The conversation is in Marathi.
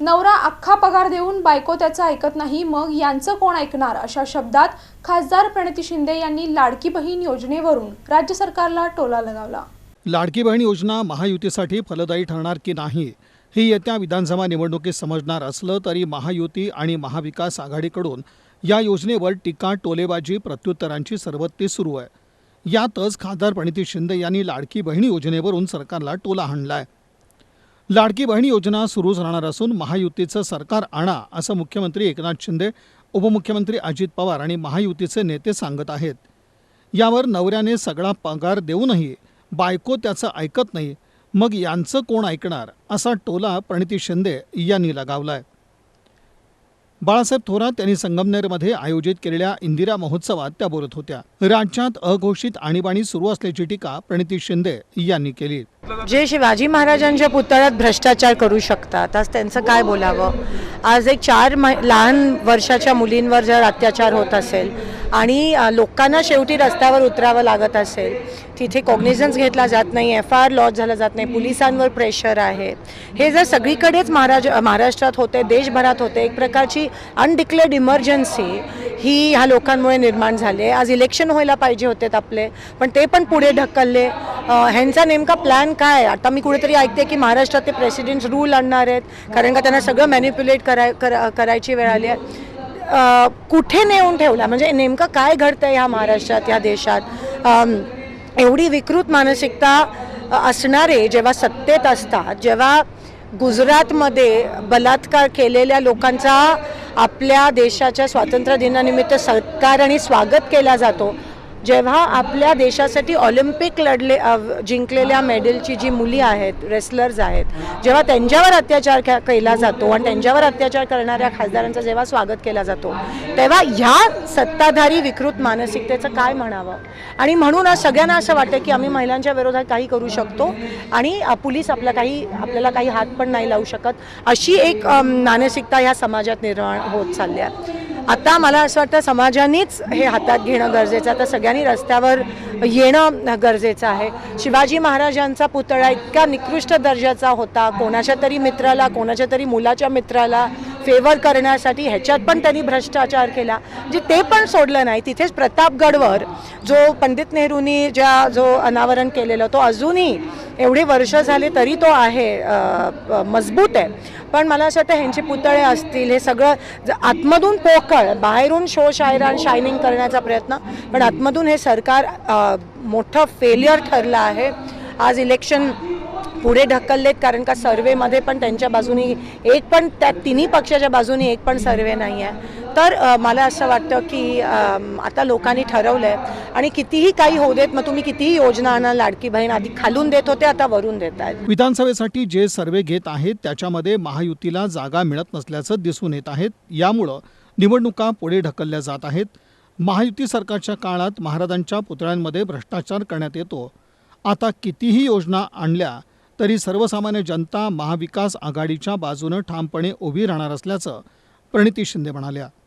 नवरा अख्खा पगार देऊन बायको त्याचं ऐकत नाही मग यांचं कोण ऐकणार? अशा शब्दात खासदार प्रणिती शिंदे यांनी लाडकी बहीण योजनेवरून राज्य सरकारला टोला लगावला. लाडकी बहीण योजना महायुतीसाठी फलदायी ठरणार की नाही ही येत्या विधानसभा निवडणुकीत समजणार असलं तरी महायुती आणि महाविकास आघाडीकडून या योजनेवर टीका टोलेबाजी प्रत्युत्तरांची सरबत्ती सुरू आहे. यातच खासदार प्रणिती शिंदे यांनी लाडकी बहीण योजनेवरून सरकारला टोला हाणलाय. लाडकी बहीण योजना सुरूच राहणार असून महायुतीचं सरकार आणा असं मुख्यमंत्री एकनाथ शिंदे उपमुख्यमंत्री अजित पवार आणि महायुतीचे नेते सांगत आहेत. यावर नवऱ्याने सगळा पगार देऊनही बायको त्याचं ऐकत नाही मग यांचं कोण ऐकणार असा टोला प्रणिती शिंदे यांनी लगावलाय. बाळासाहेब थोरात यांनी संगमनेरमध्ये आयोजित केलेल्या इंदिरा महोत्सवात त्या बोलत होत्या. राज्यात अघोषित आणीबाणी सुरू असल्याची टीका प्रणिती शिंदे यांनी केली. जे शिवाजी महाराजांच्या पुतळ्यात भ्रष्टाचार करू शकतात आज त्यांचं काय बोलावं? आज एक चार मै लहान वर्षाच्या मुलींवर जर अत्याचार होत असेल आणि लोकांना शेवटी रस्त्यावर उतरावं लागत असेल तिथे कॉग्निझन्स घेतला जात नाही एफ आय आर लॉस झाला जात नाही पोलिसांवर प्रेशर आहे. हे जर सगळीकडेच महाराज महाराष्ट्रात होते देशभरात होते एक प्रकारची अनडिक्लेअर्ड इमर्जन्सी ही ह्या लोकांमुळे निर्माण झाले आहे. आज इलेक्शन व्हायला पाहिजे होते आपले पण ते पण पुढे ढकलले. ह्यांचा नेमका प्लॅन काय? आता मी कुठेतरी ऐकते की महाराष्ट्रात ते प्रेसिडेंट्स रूल आणणार आहेत कारण का त्यांना सगळं मॅनिप्युलेट कराय करा करायची वेळ आली आहे. कुठे नेऊन ठेवला? म्हणजे नेमकं काय घडतं आहे ह्या महाराष्ट्रात ह्या देशात? एवढी विकृत मानसिकता असणारे जेव्हा सत्तेत असतात जेव्हा गुजरातमध्ये बलात्कार केलेल्या लोकांचा आपल्या देशाच्या स्वातंत्र्य दिनानिमित्त सत्कार आणि स्वागत केला जातो. जेव्हा आपल्या देशासाठी ऑलिम्पिक लढले जिंकलेल्या मेडलची जी मुली आहेत रेसलर्स आहेत जेव्हा त्यांच्यावर अत्याचार केला जातो आणि त्यांच्यावर अत्याचार करणाऱ्या खासदारांचा जेव्हा स्वागत केला जातो तेव्हा ह्या सत्ताधारी विकृत मानसिकतेचं काय म्हणावं? आणि म्हणून सगळ्यांना असं वाटतं की आम्ही महिलांच्या विरोधात काही करू शकतो आणि अ, पोलीस आपला काही आपल्याला काही हात पण नाही लावू शकत अशी एक मानसिकता ह्या समाजात निर्माण होत चालली आहे. आता मला असं वाटतं समाजानेच हे हातात घेणं गरजेचं आता सगळ्यांनी रस्त्यावर येणं गरजेचं आहे. शिवाजी महाराजांचा पुतळा इतका निकृष्ट दर्जाचा होता. कोणाच्या तरी मित्राला कोणाच्या तरी मुलाच्या मित्राला फेवर करण्यासाठी ह्याच्यात पण त्यांनी भ्रष्टाचार केला. जे ते पण सोडलं नाही तिथेच प्रतापगडवर जो पंडित नेहरूंनी ज्या जो अनावरण केलेलं तो अजूनही एवढे वर्ष झाले तरी तो आहे मजबूत आहे. पण मला असं वाटतं ह्यांचे पुतळे असतील हे सगळं ज- आतमधून पोकळ बाहेरून शो शायरान शायनिंग करण्याचा प्रयत्न पण आतमधून हे सरकार मोठं फेलियर ठरलं आहे. आज इलेक्शन पुढे ढकललेत कारण का सर्वेमध्ये पण त्यांच्या बाजूनी एक पण त्या तिन्ही पक्षाच्या बाजूनी एक पण सर्वे नाही आहे. तर मला असं वाटतं की आता लोकांनी ठरवलं आहे आणि कितीही काही होऊ देत मग तुम्ही कितीही योजना आणा लाडकी बहीण आधी खालून देत होते आता वरून देत आहेत. विधानसभेसाठी जे सर्वे घेत आहेत त्याच्यामध्ये महायुतीला जागा मिळत नसल्याचं दिसून येत आहेत यामुळं निवडणुका पुढे ढकलल्या जात आहेत. महायुती सरकारच्या काळात महाराजांच्या पुतळ्यांमध्ये भ्रष्टाचार करण्यात येतो. आता कितीही योजना आणल्या तरी सर्वसामान्य जनता महाविकास आघाडीच्या बाजूनं ठामपणे उभी राहणार असल्याचं प्रणिती शिंदे म्हणाल्या.